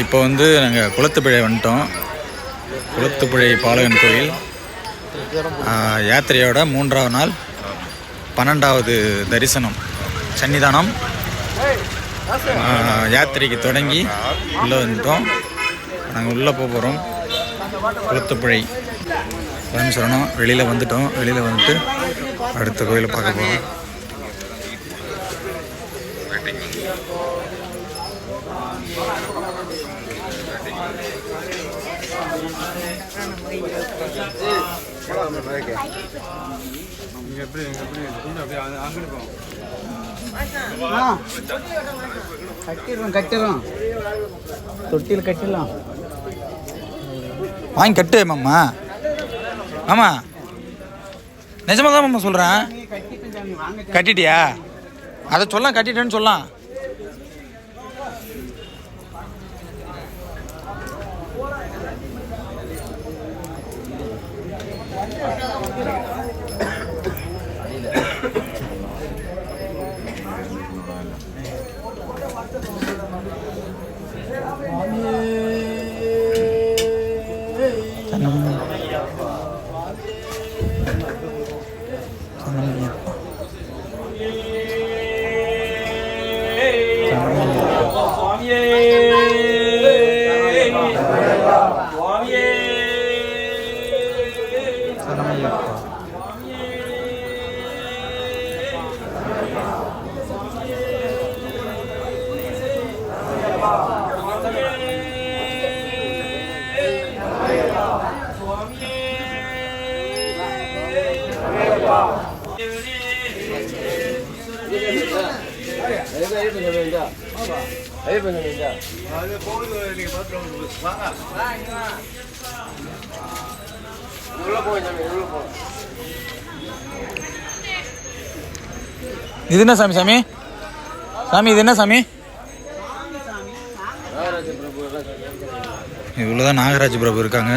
இப்போ வந்து நாங்கள் குளத்துப்பிழை வந்துட்டோம். குளத்துப்பிழை பாலகன் கோயில். யாத்திரையோட மூன்றாவது நாள் பன்னெண்டாவது தரிசனம். சன்னிதானம். யாத்திரைக்கு தொடங்கி உள்ளே வந்துட்டோம். நாங்கள் உள்ளே போக போகிறோம் குளத்துப்பிழை. பரமேஸ்வரனும் வெளியில் வந்துட்டோம். வெளியில் வந்துட்டு அடுத்த கோயிலை பார்க்க போகிறோம் கட்டிடுறோம் கட்டிடுறோம் தொட்டியில் கட்டிடலாம் வாங்கி கட்டு மாமா. மாமா. நிஜமாக தான் மாமா சொல்கிறேன் கட்டிட்டு கட்டிட்டியா? அதை சொல்லலாம் கட்டிட்டேன்னு சொல்லலாம் Amen. இது என்ன சாமி சாமி? சாமி இது என்ன சாமி? இவ்வளோதான் நாகராஜ் பிரபு இருக்காங்க.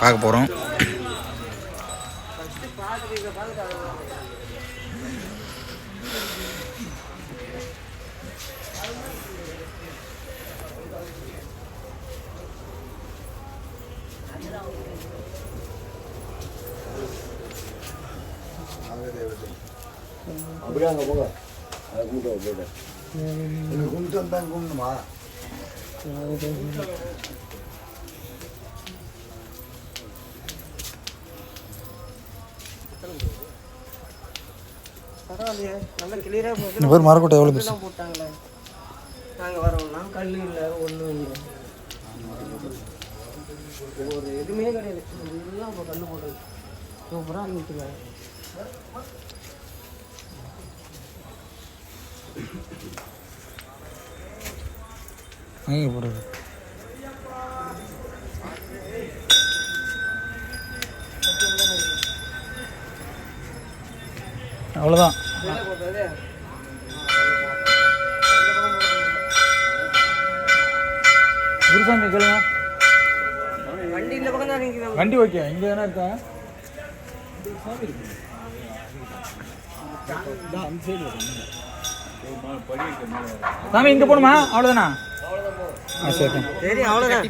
பார்க்க போகிறோம் அப்படியே அங்கே போங்க அதை கும்பிட்டு போயிட்டு இங்கே கும்பிட்டு வந்தாங்க கும்பிடுமா பரவாயில்லையே. நல்ல கிளியராக போகுது இந்த பேர் மரக்கோட்டை எவ்வளோ பேசு? எல்லாம் போட்டாங்களே. நாங்கள் வரோம்னா? கல் இல்லை ஒன்றும் இல்லை. ஒரு எதுவுமே கிடையாது. எல்லாம் இப்போ கல் போட்டது சூப்பராக இருந்துச்சுங்க எங்கே போடுறது அவ்வளோதான் குருசாமி கேளுங்க. வண்டி இந்த பக்கம் தான் வண்டி ஓகே இங்கே தானே இருக்கா? சாமி இங்கே போகணுமா? அவ்வளோதானா ஆ சரி தெரியும் அவ்வளோதான்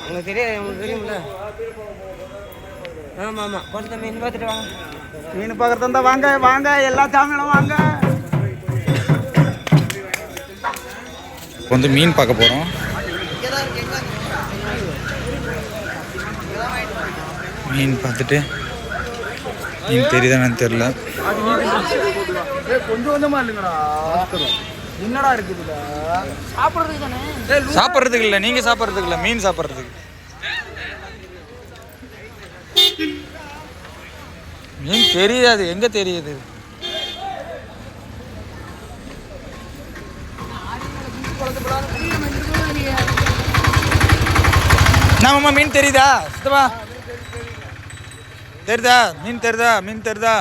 உங்களுக்கு தெரியும் உங்களுக்கு தெரியும்ல? ஆமாம் ஆமாம் கொஞ்சம் தம்பி இன்னும் பார்த்துட்டு வாங்க. மீன் பார்க்கறது இருந்தா வாங்க வாங்க. எல்லா சாமியும் வாங்க. வந்து மீன் பார்க்க போகிறோம் மீன் பார்த்துட்டு மீன் தெரியுதானு தெரில கொஞ்சம் கொஞ்சமாக இல்லைங்கடா என்னடா இருக்குதுல சாப்பிட்றதுக்கு சாப்பிட்றதுக்கு இல்லை நீங்கள் சாப்பிட்றதுக்கு இல்லை மீன் சாப்பிட்றதுக்கு. மீன் தெரியாது எங்கே தெரியுது? என்னம்மா மீன் தெரியுதா? சுத்தமா தெரியுதா மீன் தெரியுதா மீன் தெரியுதா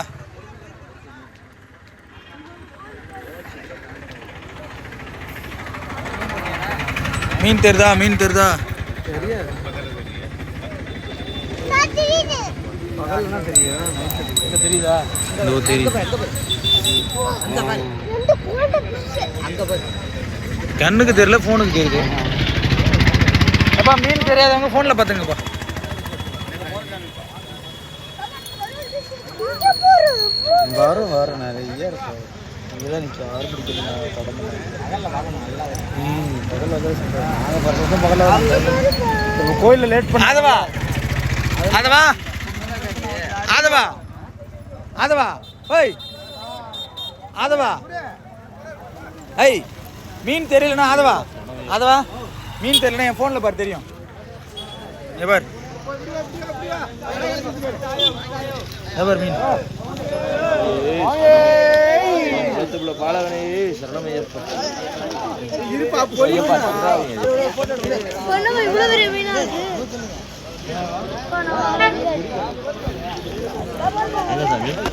மீன் தெரியுதா மீன் தெரியுதா. கண்ணுக்கு தெரியல ஃபோனுக்கு தெரியுது எப்பா மீன் தெரியாதவங்க ஃபோனில் பார்த்துங்கப்பா வரும் வரும். நிறைய இருக்கும் இங்கதான் நிற்கும் ஆறு பிடிக்கிறது தொடர்ந்து ம் பகலில் தான் சொல்கிறேன் நாங்கள் பத்து வருஷம் கோயிலில் லேட் பண்ண ஓய் ஐய் மீன் தெரியலனா அதுவா ஆதவா! மீன் தெரியலண்ணா என் ஃபோனில் பாரு தெரியும். எவர்? எவர் மீன்? பார் மீன் பாலகனே சரணமையப்பா பொண்ணு இவ்வளவு பெரிய மீனா இருக்கு என்ன சாமி?